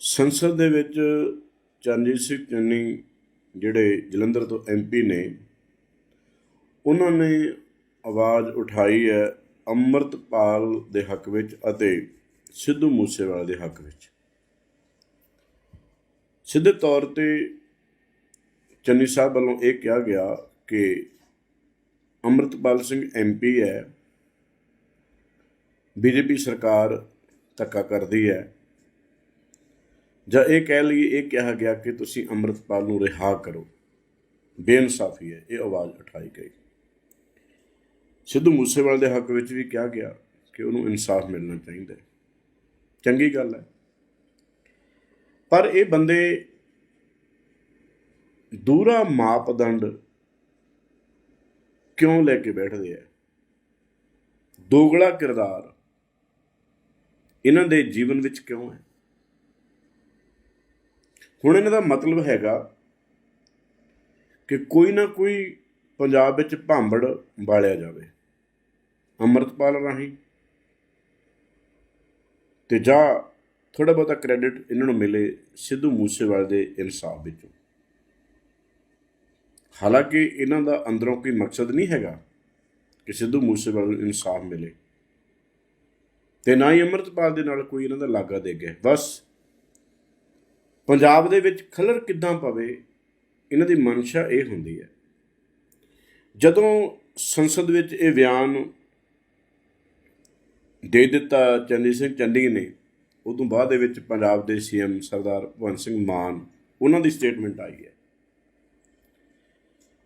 ਸੰਸਦ ਦੇ ਵਿੱਚ ਚਰਨਜੀਤ ਸਿੰਘ ਚੰਨੀ ਜਿਹੜੇ ਜਲੰਧਰ ਤੋਂ ਐਮਪੀ ਨੇ, ਉਹਨਾਂ ਨੇ ਆਵਾਜ਼ ਉਠਾਈ ਹੈ ਅੰਮ੍ਰਿਤਪਾਲ ਦੇ ਹੱਕ ਵਿੱਚ ਅਤੇ ਸਿੱਧੂ ਮੂਸੇਵਾਲੇ ਦੇ ਹੱਕ ਵਿੱਚ। ਸਿੱਧੇ ਤੌਰ ਤੇ ਚੰਨੀ ਸਾਹਿਬ ਵੱਲੋਂ ਇਹ ਕਿਹਾ ਗਿਆ ਕਿ ਅੰਮ੍ਰਿਤਪਾਲ ਸਿੰਘ ਐਮਪੀ ਹੈ ਬੀਜੇਪੀ ਸਰਕਾਰ ਧੱਕਾ ਕਰਦੀ ਹੈ। ਜਾਂ ਇਹ ਕਹਿ ਲਈਏ, ਇਹ ਕਿਹਾ ਗਿਆ ਕਿ ਤੁਸੀਂ ਅੰਮ੍ਰਿਤਪਾਲ ਨੂੰ ਰਿਹਾ ਕਰੋ। ਬੇਇਨਸਾਫੀ ਹੈ, ਇਹ ਆਵਾਜ਼ ਉਠਾਈ ਗਈ। ਸਿੱਧੂ ਮੂਸੇਵਾਲੇ ਦੇ ਹੱਕ ਵਿੱਚ ਵੀ ਕਿਹਾ ਗਿਆ ਕਿ ਉਹਨੂੰ ਇਨਸਾਫ ਮਿਲਣਾ ਚਾਹੀਦਾ ਹੈ। ਚੰਗੀ ਗੱਲ ਹੈ। ਪਰ ਇਹ ਬੰਦੇ ਦੂਰਾ ਮਾਪਦੰਡ ਕਿਉਂ ਲੈ ਕੇ ਬੈਠਦੇ ਆ? ਦੋਗਲਾ ਕਿਰਦਾਰ ਇਹਨਾਂ ਦੇ ਜੀਵਨ ਵਿੱਚ ਕਿਉਂ ਹੈ? ਹੁਣ ਇਹਨਾਂ ਦਾ ਮਤਲਬ ਹੈਗਾ ਕਿ ਕੋਈ ਨਾ ਕੋਈ ਪੰਜਾਬ ਵਿੱਚ ਭਾਂਬੜ ਬਾਲਿਆ ਜਾਵੇ, ਅੰਮ੍ਰਿਤਪਾਲ ਰਾਹੀਂ। ਤੇ ਜਾਂ ਥੋੜਾ ਬਹੁਤਾ ਕ੍ਰੈਡਿਟ ਇਹਨਾਂ ਨੂੰ ਮਿਲੇ ਸਿੱਧੂ ਮੂਸੇਵਾਲੇ ਦੇ ਇਨਸਾਫ ਵਿੱਚੋਂ। ਹਾਲਾਂਕਿ ਇਹਨਾਂ ਦਾ ਅੰਦਰੋਂ ਕੋਈ ਮਕਸਦ ਨਹੀਂ ਹੈਗਾ ਕਿ ਸਿੱਧੂ ਮੂਸੇਵਾਲੇ ਨੂੰ ਇਨਸਾਫ ਮਿਲੇ। ਤੇ ਨਾ ਹੀ ਅੰਮ੍ਰਿਤਪਾਲ ਦੇ ਨਾਲ ਕੋਈ ਇਹਨਾਂ ਦਾ ਲਾਗਾ ਦੇ ਗਿਆ ਬਸ ਪੰਜਾਬ ਦੇ ਵਿੱਚ ਖਲਰ ਕਿੱਦਾਂ ਪਵੇ, ਇਹਨਾਂ ਦੀ ਮਨਸ਼ਾ ਇਹ ਹੁੰਦੀ ਹੈ। ਜਦੋਂ ਸੰਸਦ ਵਿੱਚ ਇਹ ਬਿਆਨ ਦੇ ਦਿੱਤਾ ਚੰਨੀ ਸਿੰਘ ਚੰਡੀ ਨੇ, ਉਦੋਂ ਬਾਅਦ ਦੇ ਵਿੱਚ ਪੰਜਾਬ ਦੇ ਸੀਐਮ ਸਰਦਾਰ ਭਗਵੰਤ ਸਿੰਘ ਮਾਨ ਉਹਨਾਂ ਦੀ ਸਟੇਟਮੈਂਟ ਆਈ ਹੈ।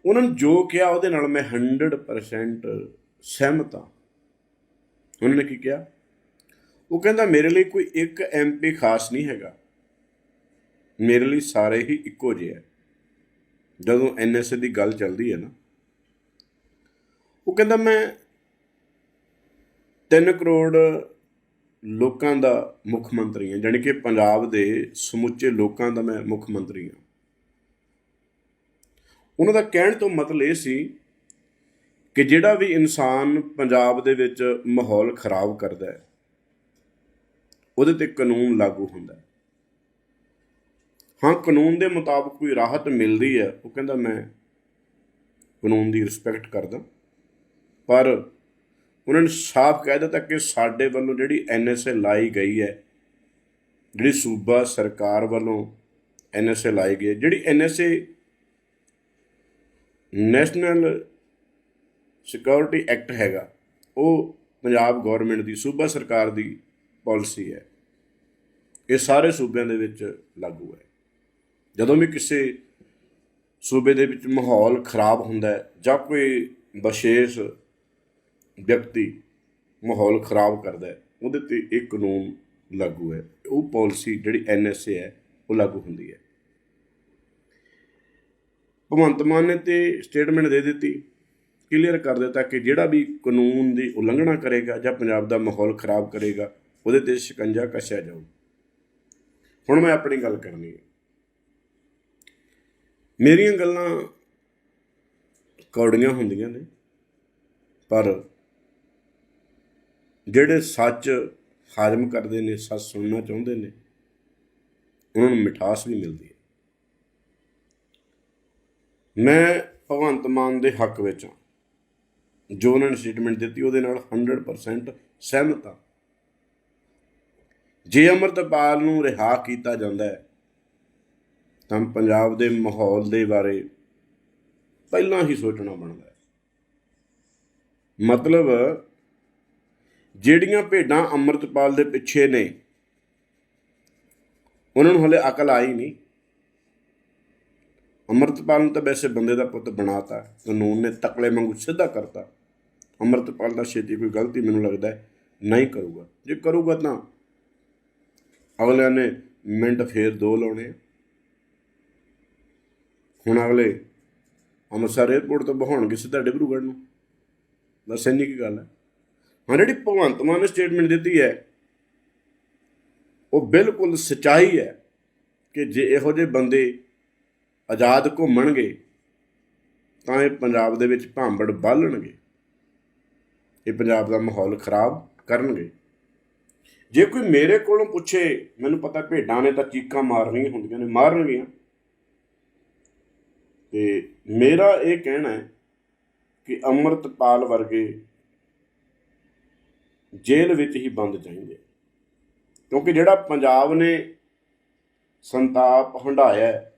ਉਹਨਾਂ ਨੇ ਜੋ ਕਿਹਾ ਉਹਦੇ ਨਾਲ ਮੈਂ 100% ਸਹਿਮਤ ਹਾਂ। ਉਹਨਾਂ ਨੇ ਕੀ ਕਿਹਾ? ਉਹ ਕਹਿੰਦਾ, ਮੇਰੇ ਲਈ ਕੋਈ ਇੱਕ ਐਮਪੀ ਖਾਸ ਨਹੀਂ ਹੈਗਾ। ਮੇਰੇ ਲਈ ਸਾਰੇ ਹੀ ਇੱਕੋ ਜਿਹੇ ਹੈ ਜਦੋਂ ਐਨਐਸਏ ਦੀ ਗੱਲ ਚੱਲਦੀ ਹੈ ਨਾ, ਉਹ ਕਹਿੰਦਾ ਮੈਂ 3 ਕਰੋੜ ਲੋਕਾਂ ਦਾ ਮੁੱਖ ਮੰਤਰੀ ਹਾਂ, ਜਾਣੀ ਕਿ ਪੰਜਾਬ ਦੇ ਸਮੁੱਚੇ ਲੋਕਾਂ ਦਾ ਮੈਂ ਮੁੱਖ ਮੰਤਰੀ ਹਾਂ। ਉਹਨਾਂ ਦਾ ਕਹਿਣ ਤੋਂ ਮਤਲਬ ਇਹ ਸੀ ਕਿ ਜਿਹੜਾ ਵੀ ਇਨਸਾਨ ਪੰਜਾਬ ਦੇ ਵਿੱਚ ਮਾਹੌਲ ਖਰਾਬ ਕਰਦਾ ਹੈ, ਉਹਦੇ ਤੇ ਕਾਨੂੰਨ ਲਾਗੂ ਹੁੰਦਾ ਹੈ। ਹਾਂ, ਕਾਨੂੰਨ ਦੇ ਮੁਤਾਬਕ ਕੋਈ ਰਾਹਤ ਮਿਲਦੀ ਹੈ, ਉਹ ਕਹਿੰਦਾ ਮੈਂ ਕਾਨੂੰਨ ਦੀ ਰਿਸਪੈਕਟ ਕਰਦਾ। ਪਰ ਉਹਨਾਂ ਨੇ ਸਾਫ਼ ਕਹਿ ਦਿੱਤਾ ਕਿ ਸਾਡੇ ਵੱਲੋਂ ਜਿਹੜੀ ਐਨਐਸਏ ਲਾਈ ਗਈ ਹੈ, ਜਿਹੜੀ ਸੂਬਾ ਸਰਕਾਰ ਵੱਲੋਂ ਐਨਐਸਏ ਲਾਈ ਗਈ ਹੈ, ਜਿਹੜੀ ਐਨਐਸਏ ਨੈਸ਼ਨਲ ਸਿਕਿਉਰਿਟੀ ਐਕਟ ਹੈਗਾ, ਉਹ ਪੰਜਾਬ ਗਵਰਨਮੈਂਟ ਦੀ, ਸੂਬਾ ਸਰਕਾਰ ਦੀ ਪਾਲਿਸੀ ਹੈ। ਇਹ ਸਾਰੇ ਸੂਬਿਆਂ ਦੇ ਵਿੱਚ ਲਾਗੂ ਹੈ। ਜਦੋਂ ਵੀ ਕਿਸੇ ਸੂਬੇ ਦੇ ਵਿੱਚ ਮਾਹੌਲ ਖਰਾਬ ਹੁੰਦਾ ਹੈ ਜਾਂ ਕੋਈ ਵਿਸ਼ੇਸ਼ ਵਿਅਕਤੀ ਮਾਹੌਲ ਖਰਾਬ ਕਰਦਾ ਹੈ, ਉਹਦੇ ਤੇ ਇਹ ਕਾਨੂੰਨ ਲਾਗੂ ਹੈ। ਉਹ ਪਾਲਿਸੀ ਜਿਹੜੀ ਐਨਐਸਏ ਹੈ, ਉਹ ਲਾਗੂ ਹੁੰਦੀ ਹੈ। ਭਗਵੰਤ ਮਾਨ ਨੇ ਤੇ ਸਟੇਟਮੈਂਟ ਦੇ ਦਿੱਤੀ, ਕਲੀਅਰ ਕਰ ਦਿੱਤਾ ਕਿ ਜਿਹੜਾ ਵੀ ਕਾਨੂੰਨ ਦੀ ਉਲੰਘਣਾ ਕਰੇਗਾ ਜਾਂ ਪੰਜਾਬ ਦਾ ਮਾਹੌਲ ਖਰਾਬ ਕਰੇਗਾ, ਉਹਦੇ ਤੇ ਸ਼ਿਕੰਜਾ ਕੱਸਿਆ ਜਾਊ। ਹੁਣ ਮੈਂ ਆਪਣੀ ਗੱਲ ਕਰਨੀ ਹੈ। ਮੇਰੀਆਂ ਗੱਲਾਂ ਕੌੜੀਆਂ ਹੁੰਦੀਆਂ ਨੇ, ਪਰ ਜਿਹੜੇ ਸੱਚ ਹਾਜ਼ਮ ਕਰਦੇ ਨੇ, ਸੱਚ ਸੁਣਨਾ ਚਾਹੁੰਦੇ ਨੇ, ਉਹਨਾਂ ਨੂੰ ਮਿਠਾਸ ਵੀ ਮਿਲਦੀ ਹੈ। ਮੈਂ ਭਗਵੰਤ ਮਾਨ ਦੇ ਹੱਕ ਵਿੱਚ ਹਾਂ। ਜੋ ਉਹਨਾਂ ਨੇ ਸਟੇਟਮੈਂਟ ਦਿੱਤੀ, ਉਹਦੇ ਨਾਲ 100% ਸਹਿਮਤ ਹਾਂ। ਜੇ ਅਮਰਤਪਾਲ ਨੂੰ ਰਿਹਾ ਕੀਤਾ ਜਾਂਦਾ ਹੈ ਤਾਂ ਪੰਜਾਬ ਦੇ ਮਾਹੌਲ ਦੇ ਬਾਰੇ ਪਹਿਲਾਂ ਹੀ ਸੋਚਣਾ ਬਣਦਾ ਹੈ। ਮਤਲਬ, ਜਿਹੜੀਆਂ ਭੇਡਾਂ ਅੰਮ੍ਰਿਤਪਾਲ ਦੇ ਪਿੱਛੇ ਨੇ, ਉਹਨਾਂ ਨੂੰ ਹਲੇ ਅਕਲ ਆਈ ਨਹੀਂ। ਅੰਮ੍ਰਿਤਪਾਲ ਨੂੰ ਤਾਂ ਵੈਸੇ ਬੰਦੇ ਦਾ ਪੁੱਤ ਬਣਾਤਾ, ਕਾਨੂੰਨ ਨੇ ਤਕਲੇ ਵਾਂਗੂ ਸਿੱਧਾ ਕਰਤਾ। ਅੰਮ੍ਰਿਤਪਾਲ ਦਾ ਛੇਤੀ ਕੋਈ ਗਲਤੀ ਮੈਨੂੰ ਲੱਗਦਾ ਹੈ, ਨਹੀਂ ਕਰੂਗਾ। ਜੇ ਕਰੂਗਾ ਤਾਂ ਅਗਲਿਆਂ ਨੇ ਮਿੰਟ ਫੇਰ ਦੋ ਲਾਉਣੇ ਹੁਣ ਅਗਲੇ ਅੰਮ੍ਰਿਤਸਰ 에ਅਰਪੋਰਟ ਤੋਂ ਬਹਾਉਣਗੇ ਸਿੱਧਾ ਡਿਬਰੂਗੜ੍ਹ ਨੂੰ। ਬਸ ਇੰਨੀ ਕੀ ਗੱਲ ਹੈ। ਹਾਂ, ਜਿਹੜੀ ਭਗਵੰਤ ਮਾਨ ਨੇ ਸਟੇਟਮੈਂਟ ਦਿੱਤੀ ਹੈ, ਉਹ ਬਿਲਕੁਲ ਸਚਾਈ ਹੈ ਕਿ ਜੇ ਇਹੋ ਜਿਹੇ ਬੰਦੇ ਆਜ਼ਾਦ ਘੁੰਮਣਗੇ, ਤਾਂ ਇਹ ਪੰਜਾਬ ਦੇ ਵਿੱਚ ਭਾਂਬੜ ਬਾਲਣਗੇ। ਇਹ ਪੰਜਾਬ ਦਾ ਮਾਹੌਲ ਖਰਾਬ ਕਰਨਗੇ। ਜੇ ਕੋਈ ਮੇਰੇ ਕੋਲੋਂ ਪੁੱਛੇ, ਮੈਨੂੰ ਪਤਾ ਭੇਡਾਂ ਨੇ ਤਾਂ ਚੀਕਾਂ ਮਾਰਨੀਆਂ ਹੁੰਦੀਆਂ ਨੇ, ਮਾਰਨਗੀਆਂ। ਤੇ ਮੇਰਾ ਇਹ ਕਹਿਣਾ ਹੈ ਕਿ ਅੰਮ੍ਰਿਤਪਾਲ ਵਰਗੇ ਜੇਲ੍ਹ ਵਿੱਚ ਹੀ ਬੰਦ ਚਾਹੀਦੇ ਕਿਉਂਕਿ ਜਿਹੜਾ ਪੰਜਾਬ ਨੇ ਸੰਤਾਪ ਹੰਢਾਇਆ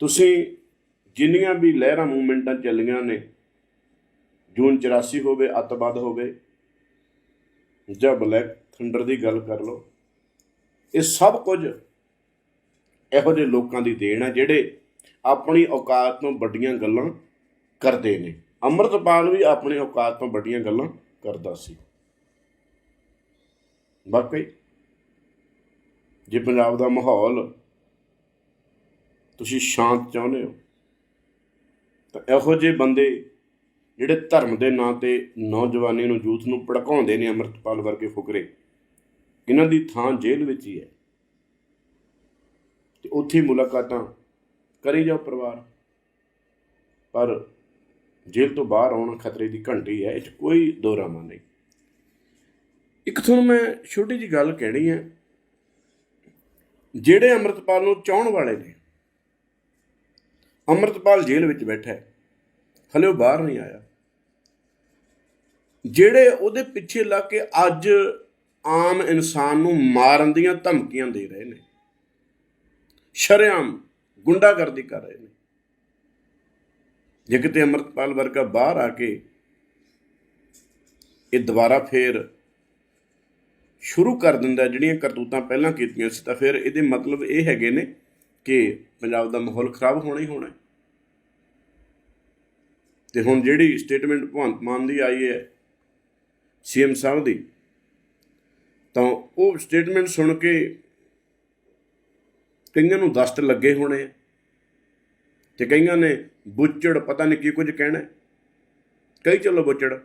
ਤੁਸੀਂ ਜਿੰਨੀਆਂ ਵੀ ਲਹਿਰਾਂ ਮੂਵਮੈਂਟਾਂ ਚੱਲੀਆਂ ਨੇ, ਜੂਨ 84 ਹੋਵੇ, ਅੱਤਵਾਦ ਹੋਵੇ, ਜਾਂ ਬਲੈਕ ਥੰਡਰ ਦੀ ਗੱਲ ਕਰ ਲਓ, ਇਹ ਸਭ ਕੁਝ ਇਹੋ ਜਿਹੇ ਲੋਕਾਂ ਦੀ ਦੇਣ ਹੈ ਜਿਹੜੇ ਆਪਣੀ ਔਕਾਤ ਤੋਂ ਵੱਡੀਆਂ ਗੱਲਾਂ ਕਰਦੇ ਨੇ। ਅੰਮ੍ਰਿਤਪਾਲ ਵੀ ਆਪਣੀ ਔਕਾਤ ਤੋਂ ਵੱਡੀਆਂ ਗੱਲਾਂ ਕਰਦਾ ਸੀ। ਵਾਕਈ, ਜੇ ਪੰਜਾਬ ਦਾ ਮਾਹੌਲ ਤੁਸੀਂ ਸ਼ਾਂਤ ਚਾਹੁੰਦੇ ਹੋ, ਤਾਂ ਇਹੋ ਜਿਹੇ ਬੰਦੇ ਜਿਹੜੇ ਧਰਮ ਦੇ ਨਾਂ ਤੇ ਨੌਜਵਾਨੀ ਨੂੰ ਯੂਥ ਨੂੰ ਭੜਕਾਉਂਦੇ ਨੇ ਅੰਮ੍ਰਿਤਪਾਲ ਵਰਗੇ ਫੁਕਰੇ, ਇਹਨਾਂ ਦੀ ਥਾਂ ਜੇਲ੍ਹ ਵਿੱਚ ਹੀ ਹੈ। ਤੇ ਉੱਥੇ ਮੁਲਾਕਾਤਾਂ ਕਰੀ ਜਾਓ ਪਰਿਵਾਰ। ਪਰ ਜੇਲ੍ਹ ਤੋਂ ਬਾਹਰ ਆਉਣਾ ਖਤਰੇ ਦੀ ਘੰਟੀ ਹੈ, ਇਹ 'ਚ ਕੋਈ ਦੋਰਾਮਾ ਨਹੀਂ। ਇੱਕ ਤੁਹਾਨੂੰ ਮੈਂ ਛੋਟੀ ਜੀ ਗੱਲ ਕਹਿਣੀ ਹੈ। ਜਿਹੜੇ ਅੰਮ੍ਰਿਤਪਾਲ ਨੂੰ ਚਾਹਣ ਵਾਲੇ ਨੇ, ਅੰਮ੍ਰਿਤਪਾਲ ਜੇਲ੍ਹ ਵਿੱਚ ਬੈਠਾ ਹੈ, ਹਲੇ ਉਹ ਬਾਹਰ ਨਹੀਂ ਆਇਆ। ਜਿਹੜੇ ਉਹਦੇ ਪਿੱਛੇ ਲੱਗ ਕੇ ਅੱਜ ਆਮ ਇਨਸਾਨ ਨੂੰ ਮਾਰਨ ਦੀਆਂ ਧਮਕੀਆਂ ਦੇ ਰਹੇ ਨੇ, ਸ਼ਰੇਆਮ ਗੁੰਡਾਗਰਦੀ ਕਰ ਰਹੇ ਨੇ। ਜੇ ਕਿਤੇ ਅੰਮ੍ਰਿਤਪਾਲ ਵਰਗਾ ਬਾਹਰ ਆ ਕੇ ਇਹ ਦੁਬਾਰਾ ਫੇਰ ਸ਼ੁਰੂ ਕਰ ਦਿੰਦਾ ਜਿਹੜੀਆਂ ਕਰਤੂਤਾਂ ਪਹਿਲਾਂ ਕੀਤੀਆਂ ਸੀ, ਤਾਂ ਫਿਰ ਇਹਦੇ ਮਤਲਬ ਇਹ ਹੈਗੇ ਨੇ ਕਿ ਪੰਜਾਬ ਦਾ ਮਾਹੌਲ ਖਰਾਬ ਹੋਣਾ ਹੀ ਹੋਣਾ ਹੈ। ਤੇ ਹੁਣ ਜਿਹੜੀ ਸਟੇਟਮੈਂਟ ਭਗਵੰਤ ਮਾਨ ਦੀ ਆਈ ਹੈ, ਸੀਐਮ ਸਾਹਿਬ ਦੀ, ਤਾਂ ਉਹ ਸਟੇਟਮੈਂਟ ਸੁਣ ਕੇ ਕਈਆਂ ਨੂੰ ਦਸਤ ਲੱਗੇ ਹੋਣੇ ਆ ਤੇ ਕਈਆਂ ਨੇ ਬੁੱਚੜ ਪਤਾ ਨਹੀਂ ਕੀ ਕੁਝ ਕਹਿਣਾ। ਕਈ ਚਲੋ ਬੁੱਚੜ।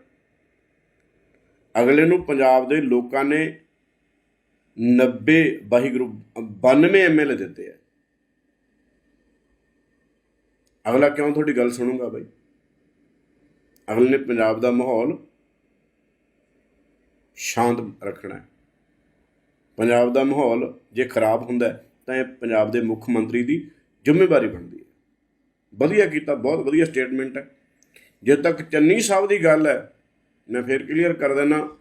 ਅਗਲੇ ਨੂੰ ਪੰਜਾਬ ਦੇ ਲੋਕਾਂ ਨੇ 90 ਵਾਹਿਗੁਰੂ 92 ਐਮਐਲਏ ਦਿੱਤੇ ਆ। ਅਗਲਾ ਕਿਉਂ ਤੁਹਾਡੀ ਗੱਲ ਸੁਣੂਗਾ ਬਾਈ? ਅਗਲੇ ਨੇ ਪੰਜਾਬ ਦਾ ਮਾਹੌਲ ਸ਼ਾਂਤ ਰੱਖਣਾ। ਹੈ ਪੰਜਾਬ ਦਾ ਮਾਹੌਲ ਜੇ ਖਰਾਬ ਹੁੰਦਾ ਹੈ, ਤਾਂ ਇਹ ਪੰਜਾਬ ਦੇ ਮੁੱਖ ਮੰਤਰੀ ਦੀ ਜ਼ਿੰਮੇਵਾਰੀ ਬਣਦੀ ਹੈ। ਵਧੀਆ ਕੀਤਾ, ਬਹੁਤ ਵਧੀਆ ਸਟੇਟਮੈਂਟ ਹੈ। ਜੇ ਤੱਕ ਚੰਨੀ ਸਾਹਿਬ ਦੀ ਗੱਲ ਹੈ, ਮੈਂ ਫੇਰ ਕਲੀਅਰ ਕਰ ਦੇਣਾ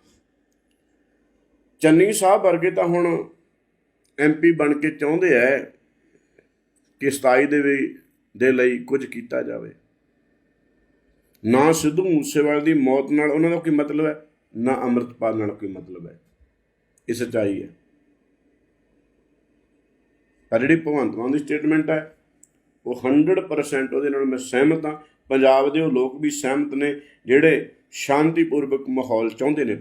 ਚੰਨੀ ਸਾਹਿਬ ਵਰਗੇ ਤਾਂ ਹੁਣ ਐਮਪੀ ਬਣ ਕੇ ਚਾਹੁੰਦੇ ਐ ਕਿ 27 ਦੇ ਵੀ, ਦੇ ਲਈ ਕੁਝ ਕੀਤਾ ਜਾਵੇ। ਨਾ ਸਿੱਧੂ ਮੂਸੇਵਾਲੇ ਦੀ ਮੌਤ ਨਾਲ ਉਹਨਾਂ ਦਾ ਕੋਈ ਮਤਲਬ ਹੈ, ਨਾ ਅੰਮ੍ਰਿਤਪਾਲ ਨਾਲ ਕੋਈ ਮਤਲਬ ਹੈ। ਇਹ ਸੱਚਾਈ ਹੈ। ਪਰ ਜਿਹੜੀ ਭਗਵੰਤ ਮਾਨ ਦੀ ਸਟੇਟਮੈਂਟ ਹੈ, ਉਹ 100% ਉਹਦੇ ਨਾਲ ਮੈਂ ਸਹਿਮਤ ਹਾਂ। ਪੰਜਾਬ ਦੇ ਉਹ ਲੋਕ ਵੀ ਸਹਿਮਤ ਨੇ, ਜਿਹੜੇ ਸ਼ਾਂਤੀਪੂਰਵਕ ਮਾਹੌਲ ਚਾਹੁੰਦੇ ਨੇ।